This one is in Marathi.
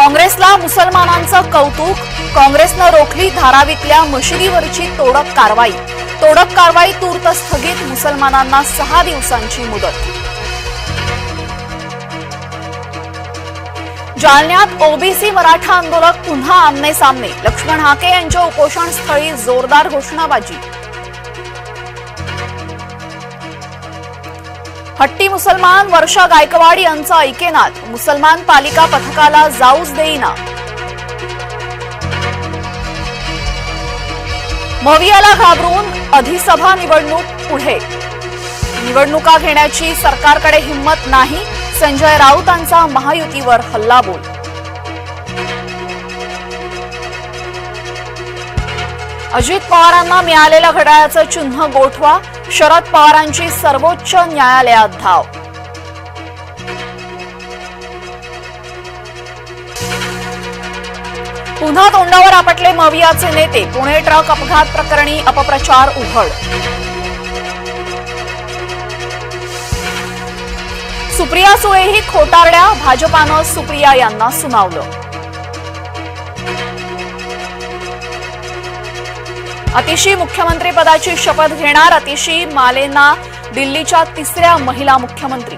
काँग्रेसला मुसलमानांचं कौतुक काँग्रेसनं रोखली धारावीतल्या मशिदीवरची तोडक कारवाई. तोडक कारवाई तूर्त स्थगित मुसलमानांना सहा दिवसांची मुदत. जालन्यात ओबीसी मराठा आंदोलक पुन्हा आमने सामने. लक्ष्मण हाके यांच्या उपोषण स्थळी जोरदार घोषणाबाजी. हट्टी मुसलमान वर्षा गायकवाड यांचा ऐकेनात. मुसलमान पालिका पथकाला जाऊच देईना. मवियाला घाबरून अधिसभा निवडणूक पुढे. निवडणुका घेण्याची सरकारकडे हिंमत नाही. संजय राऊतांचा महायुतीवर हल्लाबोल. अजित पवारांना मिळालेलं घड्याळाचं चिन्ह गोठवा शरद पवारांची सर्वोच्च न्यायालयात धाव. पुन्हा तोंडावर आपटले मवियाचे नेते पुणे ट्रक अपघात प्रकरणी अपप्रचार उघड. सुप्रिया सुळेही खोटारड्या भाजपानं सुप्रिया यांना सुनावलं. अतिशी मुख्यमंत्रीपदाची शपथ घेणार अतिशी मालेना दिल्लीच्या तिसऱ्या महिला मुख्यमंत्री.